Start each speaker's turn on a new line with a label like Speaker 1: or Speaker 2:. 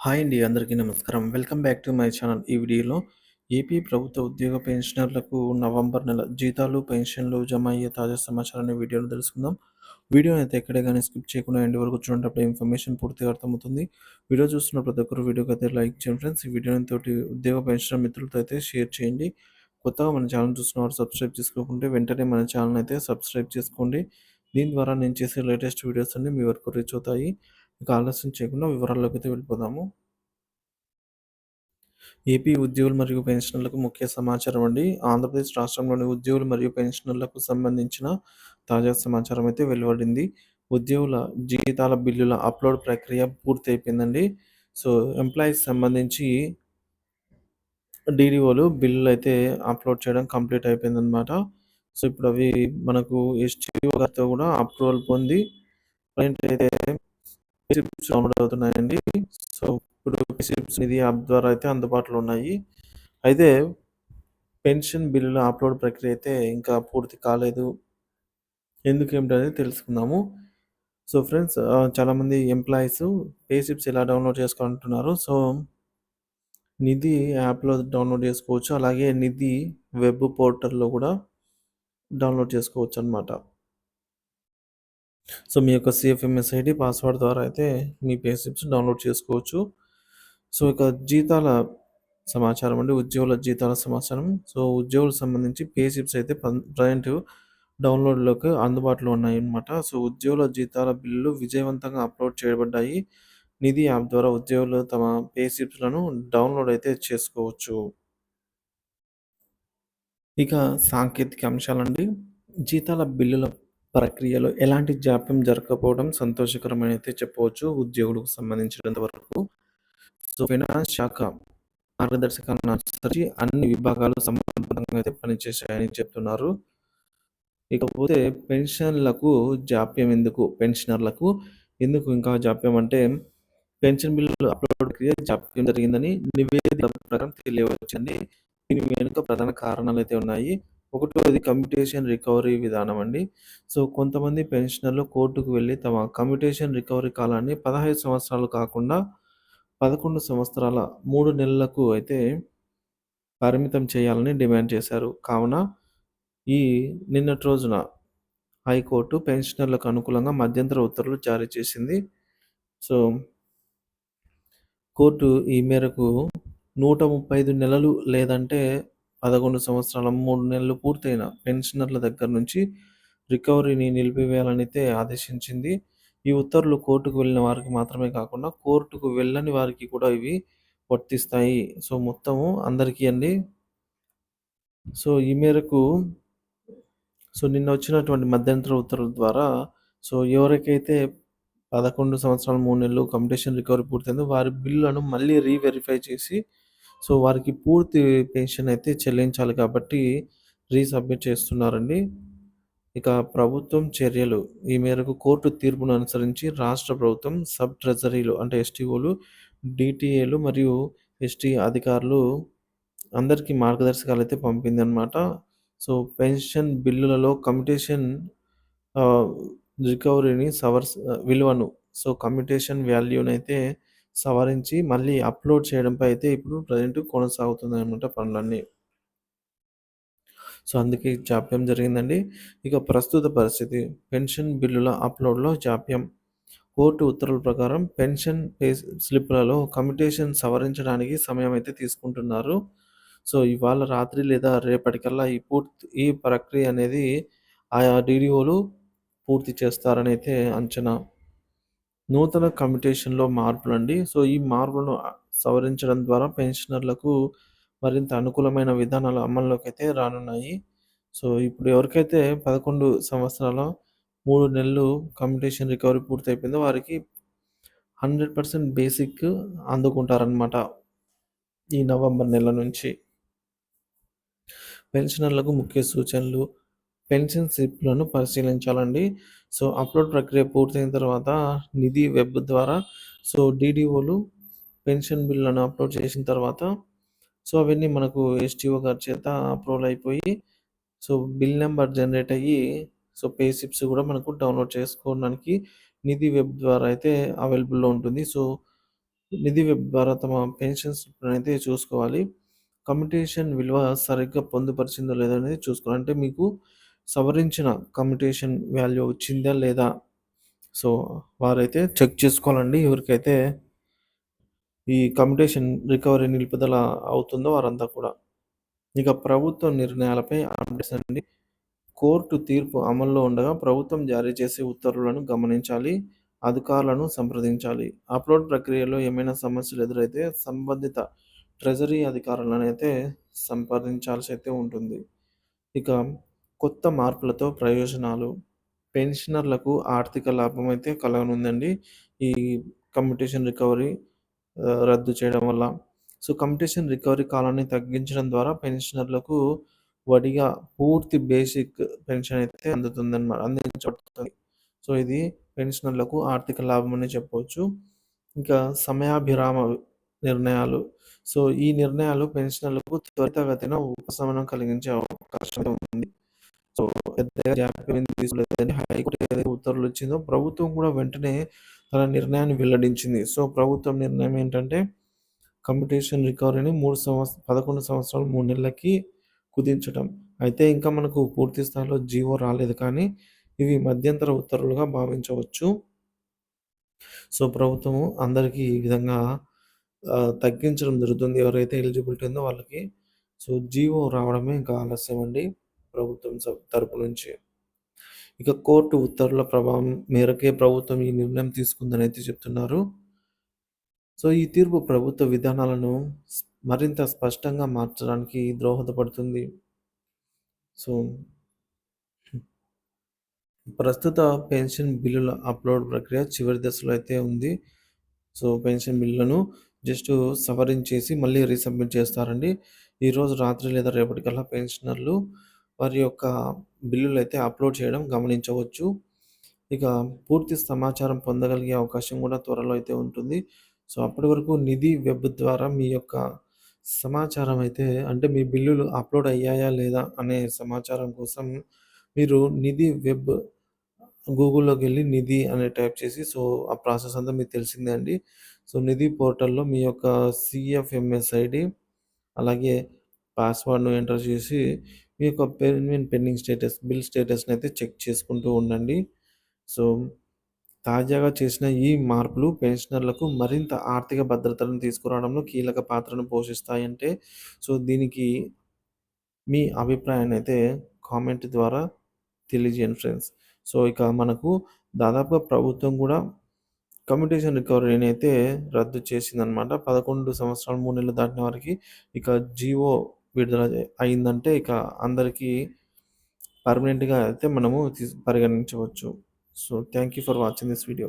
Speaker 1: Hi అండి. అందరికీ నమస్కారం. Welcome back to my channel. ఈ వీడియోలో ఏపీ ప్రభుత్వ ఉద్యోగ పెన్షనర్లకు నవంబర్ నెల జీతాలు, పెన్షన్లు జమ అయ్యే తాజా సమాచారాన్ని వీడియోలో తెలుసుకుందాం. వీడియో అయితే ఎక్కడే కానీ స్కిప్ చేయకుండా ఎండ్ వరకు చూడండి. ఇన్ఫర్మేషన్ పూర్తిగా అర్థమవుతుంది. వీడియో చూస్తున్న ప్రతి ఒక్కరు వీడియోకి అయితే లైక్ చేయండి ఫ్రెండ్స్. ఈ వీడియోని తోటి ఉద్యోగ పెన్షనర్ మిత్రులతో అయితే షేర్ చేయండి. కొత్తగా మన ఛానల్ చూస్తున్నవారు సబ్స్క్రైబ్ చేసుకోకుంటే వెంటనే మన ఛానల్ అయితే సబ్స్క్రైబ్ చేసుకోండి. దీని ద్వారా నేను చేసే లేటెస్ట్ వీడియోస్ అన్నీ మీ వరకు రీచ్ అవుతాయి. ఇక ఆలస్యం చేయకుండా వివరాల్లోకి అయితే వెళ్ళిపోదాము. ఏపీ ఉద్యోగులు మరియు పెన్షనర్లకు ముఖ్య సమాచారం అండి. ఆంధ్రప్రదేశ్ రాష్ట్రంలోని ఉద్యోగులు మరియు పెన్షనర్లకు సంబంధించిన తాజా సమాచారం అయితే వెలువడింది. ఉద్యోగుల జీతాల బిల్లుల అప్లోడ్ ప్రక్రియ పూర్తి అయిపోయిందండి. సో, ఎంప్లాయీస్ సంబంధించి డీడీఓలు బిల్లులు అయితే అప్లోడ్ చేయడం కంప్లీట్ అయిపోయిందనమాట. సో, ఇప్పుడు అవి మనకు ఎస్టీఓ గారితో కూడా అప్రూవల్ పొంది అయితే రిసిప్ట్స్ డౌన్లోడ్ అవుతున్నాయండి. సో, ఇప్పుడు రిసిప్ట్స్ ఇది యాప్ ద్వారా అయితే అందుబాటులో ఉన్నాయి. అయితే పెన్షన్ బిల్లుల అప్లోడ్ ప్రక్రియ అయితే ఇంకా పూర్తి కాలేదు. ఎందుకు ఏమిటనేది తెలుసుకుందాము. సో, ఫ్రెండ్స్ చాలామంది ఎంప్లాయీస్ పేసిప్స్ ఇలా ఎలా డౌన్లోడ్ చేసుకుంటున్నారు సో, నిధి యాప్‌లో డౌన్లోడ్ చేసుకోవచ్చు. అలాగే నిధి వెబ్ పోర్టల్‌లో కూడా డౌన్లోడ్ చేసుకోవచ్చు అనమాట సో, మీ యొక్క సిఎఫ్ఎంఎస్ ఐడి పాస్వర్డ్ ద్వారా అయితే మీ పే స్లిప్స్ డౌన్లోడ్ చేసుకోవచ్చు. సో, ఇక జీతాల సమాచారం అండి. ఉద్యోగుల జీతాల సమాచారం. సో, ఉద్యోగులకు సంబంధించి పే స్లిప్స్ అయితే ప్రజెంట్ డౌన్లోడ్‌లోకి అందుబాటులో ఉన్నాయన్నమాట. సో, ఉద్యోగుల జీతాల బిల్లులు విజయవంతంగా అప్లోడ్ చేయబడ్డాయి. నిధి యాప్ ద్వారా ఉద్యోగులు తమ పే స్లిప్స్‌లను డౌన్లోడ్ అయితే చేసుకోవచ్చు. ఇక సాంకేతిక అంశాలండి. జీతాల బిల్లుల ప్రక్రియలో ఎలాంటి జాప్యం జరగకపోవడం సంతోషకరమైన అయితే చెప్పవచ్చు ఉద్యోగులకు సంబంధించినంత వరకు. సో, ఫైనాన్స్ శాఖ మార్గదర్శకాలను అనుసరించి అన్ని విభాగాలు సమర్థవంతంగా అయితే పనిచేశాయని చెప్తున్నారు. ఇకపోతే పెన్షన్‌లకు జాప్యం ఎందుకు? పెన్షనర్లకు ఎందుకు ఇంకా జాప్యం అంటే పెన్షన్ బిల్లు అప్లోడ్ ప్రక్రియ జాప్యం జరిగిందని నివేదిక ప్రకారం తెలియవచ్చండి. దీని వెనుక ప్రధాన కారణాలు అయితే ఉన్నాయి. ఒకటోది కమ్యుటేషన్ రికవరీ విధానం అండి. సో, కొంతమంది పెన్షనర్లు కోర్టుకు వెళ్ళి తమ కమ్యుటేషన్ రికవరీ కాలాన్ని 15 సంవత్సరాలు కాకుండా 11 సంవత్సరాల మూడు నెలలకు అయితే పరిమితం చేయాలని డిమాండ్ చేశారు. కావున ఈ నిన్నటి రోజున హైకోర్టు పెన్షనర్లకు అనుకూలంగా మధ్యంతర ఉత్తర్వులు జారీ చేసింది. సో కోర్టు ఈ మేరకు 135 నెలలు లేదంటే 11 సంవత్సరాల మూడు నెలలు పూర్తయిన పెన్షనర్ల దగ్గర నుంచి రికవరీని నిలిపివేయాలనైతే ఆదేశించింది. ఈ ఉత్తర్వులు కోర్టుకు వెళ్ళిన వారికి మాత్రమే కాకుండా కోర్టుకు వెళ్ళని వారికి కూడా ఇవి వర్తిస్తాయి. సో, మొత్తము అందరికీ అండి. సో, ఈ మేరకు సో, నిన్న వచ్చినటువంటి మధ్యంతర ఉత్తర్వుల ద్వారా సో, ఎవరికైతే 11 సంవత్సరాలు మూడు నెలలు కంపిటీషన్ రికవరీ పూర్తయిందో వారి బిల్లులను మళ్ళీ రీవెరిఫై చేసి సో, వారికి పూర్తి పెన్షన్ అయితే చెల్లించాలి కాబట్టి రీసబ్మిట్ చేస్తున్నారండి. ఇక ప్రభుత్వం చర్యలు ఈ మేరకు కోర్టు తీర్పును అనుసరించి రాష్ట్ర ప్రభుత్వం సబ్ ట్రెజరీలు అంటే ఎస్టీఓలు, డిటిఏలు మరియు ఎస్టీ అధికారులు అందరికీ మార్గదర్శకాలు అయితే పంపింది అనమాట సో, పెన్షన్ బిల్లులలో కమ్యూటేషన్ రికవరీని సవర్స్ విలువను సో, కమ్యూటేషన్ వాల్యూనైతే సవరించి మళ్ళీ అప్లోడ్ చేయడంపై అయితే ఇప్పుడు ప్రెసెంట్ కొనసాగుతుంది అనమాట పనులన్నీ. సో, అందుకే జాప్యం జరిగిందండి. ఇక ప్రస్తుత పరిస్థితి పెన్షన్ బిల్లుల అప్లోడ్‌లో జాప్యం. కోర్టు ఉత్తర్వుల ప్రకారం పెన్షన్ పే స్లిప్‌లలో కమిటేషన్ సవరించడానికి సమయం అయితే తీసుకుంటున్నారు. సో, ఇవాళ రాత్రి లేదా రేపటికల్లా ఈ పూర్తి ఈ ప్రక్రియ అనేది ఆయా డీడీఓలు పూర్తి చేస్తారని అయితే అంచనా. నూతన కమిటీషన్లో మార్పులు అండి సో, ఈ మార్పులను సవరించడం ద్వారా పెన్షనర్లకు మరింత అనుకూలమైన విధానాలు అమల్లోకైతే రానున్నాయి. సో, ఇప్పుడు ఎవరికైతే 11 సంవత్సరాల మూడు నెలలు కమ్యుటేషన్ రికవరీ పూర్తయిపోయిందో వారికి 100% బేసిక్ అందుకుంటారనమాట. ఈ నవంబర్ నెల నుంచి. పెన్షనర్లకు ముఖ్య సూచనలు పెన్షన్ స్లిప్‌లను పరిశీలించాలండి. సో, అప్లోడ్ ప్రక్రియ పూర్తయిన తర్వాత నిధి వెబ్ ద్వారా సో, డీడీఓలు పెన్షన్ బిల్లులను అప్లోడ్ చేసిన తర్వాత సో, అవన్నీ మనకు ఎస్టీఓ గారి చేత అప్రూవల్ అయిపోయి సో, బిల్ నెంబర్ జనరేట్ అయ్యి సో, పే స్లిప్స్ కూడా మనకు డౌన్లోడ్ చేసుకోవడానికి నిధి వెబ్ ద్వారా అయితే అవైలబుల్‌లో ఉంటుంది. సో, నిధి వెబ్ ద్వారా తమ పెన్షన్ స్లిప్‌లనైతే చూసుకోవాలి. కమ్యూనికేషన్ విలువ సరిగ్గా పొందుపరిచిందో లేదో అనేది చూసుకోవాలి. అంటే మీకు సవరించిన కమ్యూటేషన్ వాల్యూ వచ్చిందా లేదా? సో, వారైతే చెక్ చేసుకోవాలండి. ఎవరికైతే ఈ కమ్యూటేషన్ రికవరీ నిలుపుదల అవుతుందో వారంతా కూడా. ఇక ప్రభుత్వ నిర్ణయాలపై అప్డేట్స్ అండి. కోర్టు తీర్పు అమల్లో ఉండగా ప్రభుత్వం జారీ చేసే ఉత్తర్వులను గమనించాలి. అధికారులను సంప్రదించాలి. అప్‌లోడ్ ప్రక్రియలో ఏమైనా సమస్యలు ఎదురైతే సంబంధిత ట్రెజరీ అధికారులను అయితే సంప్రదించాల్సి అయితే ఉంటుంది. ఇక కొత్త మార్పులతో ప్రయోజనాలు పెన్షనర్లకు ఆర్థిక లాభం అయితే కలగనుందండి. ఈ కమ్యుటేషన్ రికవరీ రద్దు చేయడం వల్ల. సో, కమ్యుటేషన్ రికవరీ కాలాన్ని తగ్గించడం ద్వారా పెన్షనర్లకు వడిగా పూర్తి బేసిక్ పెన్షన్ అయితే అందుతుందన్నమాట అందించబడుతుంది. సో, ఇది పెన్షనర్లకు ఆర్థిక లాభం అని చెప్పవచ్చు. ఇంకా సమయాభిరామ నిర్ణయాలు. సో, ఈ నిర్ణయాలు పెన్షనర్లకు త్వరితగతిన ఉపశమనం కలిగించే అవకాశం ఉంది. సో, పెద్దగా జాప్యం తీసుకోలేదని హైకోర్టు ఏదైతే ఉత్తర్వులు వచ్చిందో ప్రభుత్వం కూడా వెంటనే తన నిర్ణయాన్ని వెల్లడించింది. సో, ప్రభుత్వం నిర్ణయం ఏంటంటే కంపిటీషన్ రికవరీని మూడు సంవత్స 11 సంవత్సరాలు మూడు నెలలకి కుదించడం అయితే ఇంకా మనకు పూర్తి స్థాయిలో జీవో రాలేదు కానీ ఇవి మధ్యంతర ఉత్తర్వులుగా భావించవచ్చు. సో, ప్రభుత్వం అందరికీ ఈ విధంగా తగ్గించడం జరుగుతుంది. ఎవరైతే ఎలిజిబిలిటీ ఉందో వాళ్ళకి. సో, జీవో రావడమే ఇంకా ఆలస్యం అండి ప్రభుత్వం తరపు నుంచి. ఇక కోర్టు ఉత్తర్వుల ప్రభావం మేరకే ప్రభుత్వం ఈ నిర్ణయం తీసుకుందనైతే చెప్తున్నారు. సో, ఈ తీర్పు ప్రభుత్వ విధానాలను మరింత స్పష్టంగా మార్చడానికి దోహదపడుతుంది. సో ప్రస్తుత పెన్షన్ బిల్లుల అప్‌లోడ్ ప్రక్రియ చివరి దశలో అయితే ఉంది. సో, పెన్షన్ బిల్లులను జస్ట్ సవరించేసి మళ్ళీ రీసబ్మిట్ చేస్తారండి. ఈరోజు రాత్రి లేదా రేపటికల్లా పెన్షనర్లు వారి యొక్క బిల్లులు అయితే అప్‌లోడ్ చేయడం గమనించవచ్చు. ఇక పూర్తి సమాచారం పొందగలిగే అవకాశం కూడా త్వరలో అయితే ఉంటుంది. సో, అప్పటి వరకు నిధి వెబ్ ద్వారా మీ యొక్క సమాచారం అయితే అంటే మీ బిల్లులు అప్‌లోడ్ అయ్యాయా లేదా అనే సమాచారం కోసం మీరు నిధి వెబ్ గూగుల్లోకి వెళ్ళి నిధి అనే టైప్ చేసి సో, ఆ ప్రాసెస్ అంతా మీకు తెలిసిందే అండి. సో, నిధి పోర్టల్‌లో మీ యొక్క సీఎఫ్ఎంఎస్ ఐడి అలాగే పాస్వర్డ్‌ను ఎంటర్ చేసి మీ యొక్క పేమెంట్ పెండింగ్ స్టేటస్, బిల్ స్టేటస్ని అయితే చెక్ చేసుకుంటూ ఉండండి. సో, తాజాగా చేసిన ఈ మార్పులు పెన్షనర్లకు మరింత ఆర్థిక భద్రతను తీసుకురావడంలో కీలక పాత్రను పోషిస్తాయంటే సో, దీనికి మీ అభిప్రాయాన్ని అయితే కామెంట్ ద్వారా తెలియజేయండి ఫ్రెండ్స్. సో, ఇక మనకు దాదాపుగా ప్రభుత్వం కూడా కమ్యూనికేషన్ రికవరీని అయితే రద్దు చేసిందనమాట. 11 సంవత్సరాలు మూడు నెలలు దాటిన వారికి ఇక జీవో విడుదల అయిందంటే ఇక అందరికీ పర్మనెంట్‌గా అయితే మనము తీస్ పరిగణించవచ్చు. So, thank you for watching this video.